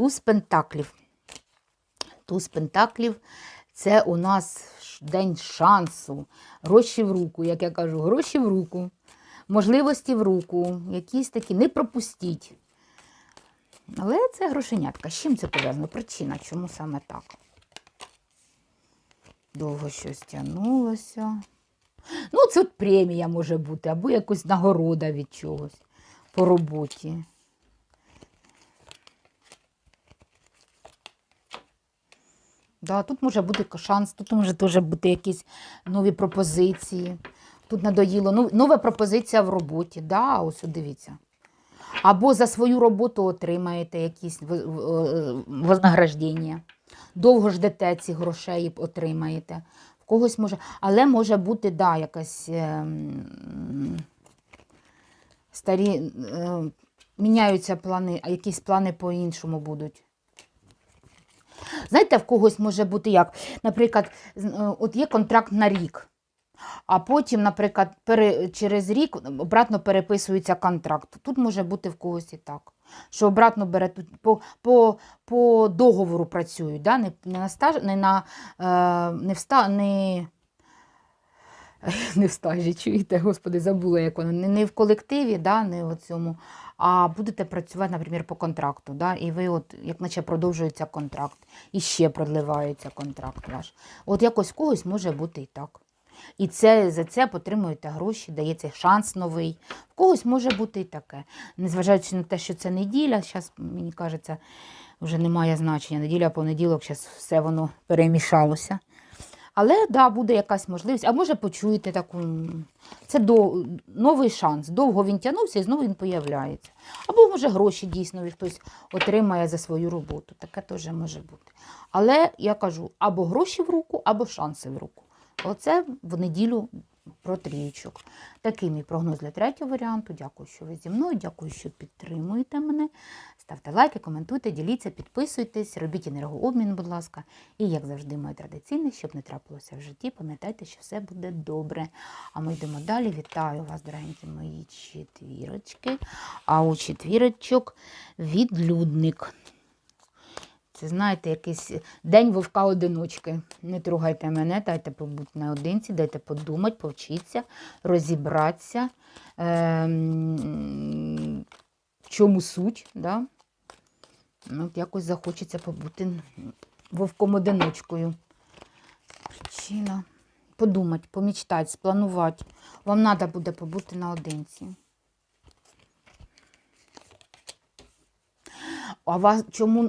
туз пентаклів. Туз пентаклів це у нас день шансу. Гроші в руку, як я кажу, гроші в руку, можливості в руку, якісь такі, не пропустіть. Але це грошенятка. З чим це пов'язано? Причина, чому саме так? Довго щось тягнулося. Ну, це от премія може бути, або якась нагорода від чогось по роботі. Да, тут може бути шанс, тут може теж бути якісь нові пропозиції. Тут надоїло. Ну, нова пропозиція в роботі. Да, ось дивіться. Або за свою роботу отримаєте якісь е, вознаграждення. Довго ждете ці грошей отримаєте. В когось може, але може бути, да, якась ем, старі, е, міняються плани, а якісь плани по-іншому будуть. Знаєте, в когось може бути як? Наприклад, е, от є контракт на рік, а потім, наприклад, пере, через рік обратно переписується контракт. Тут може бути в когось і так. Що обратно бере по, по, по договору працюють, да? не, не на стаж, не на е, не, вста, не в стажі, чуєте, господи, забула, як воно. Не, в колективі, да? не в цьому, а будете працювати, наприклад, по контракту. Да? І ви, от, як наче продовжується контракт, і ще продливається контракт ваш. От якось когось може бути і так. І це, за це отримуєте гроші, дається шанс новий. В когось може бути і таке. Незважаючи на те, що це неділя, зараз, мені кажеться, вже немає значення. Неділя, понеділок, зараз все воно перемішалося. Але да, буде якась можливість, а може почуєте таку. Це до, новий шанс. Довго він тягнувся і знову він появляється. Або може гроші дійсно хтось отримає за свою роботу. Таке теж може бути. Але я кажу, або гроші в руку, або шанси в руку. Оце в неділю про трієчок. Такий мій прогноз для третього варіанту. Дякую, що ви зі мною. Дякую, що підтримуєте мене. Ставте лайки, коментуйте, діліться, підписуйтесь, робіть енергообмін, будь ласка. І, як завжди, моє традиційне, щоб не трапилося в житті, пам'ятайте, що все буде добре. А ми йдемо далі. Вітаю вас, дорогенькі мої четвірочки. А у четвірочок відлюдник. Це, знаєте, якийсь день вовка-одиночки. Не трогайте мене, дайте побути наодинці, дайте подумати, повчитися, розібратися, ем, в чому суть. Да? От якось захочеться побути вовком-одиночкою. Причина. Подумати, помічтати, спланувати. Вам треба буде побути наодинці. А вас чому